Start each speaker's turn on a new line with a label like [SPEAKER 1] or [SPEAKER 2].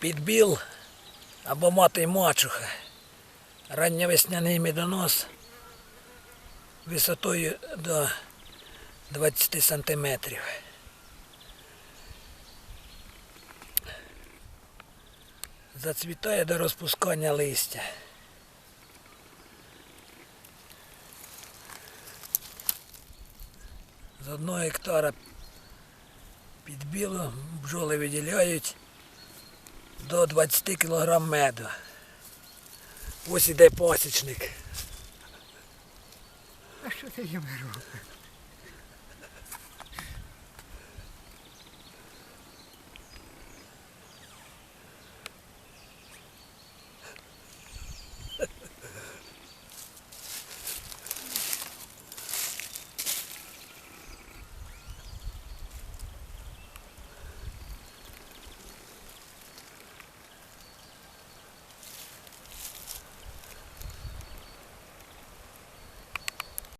[SPEAKER 1] підбіл або мати мачуха. Ранньовесняний медонос висотою до 20 сантиметрів. Зацвітає до розпускання листя. З одного гектара під білу бджоли виділяють до 20 кг меду. Ось іде посічник.
[SPEAKER 2] А що ти їм робиш?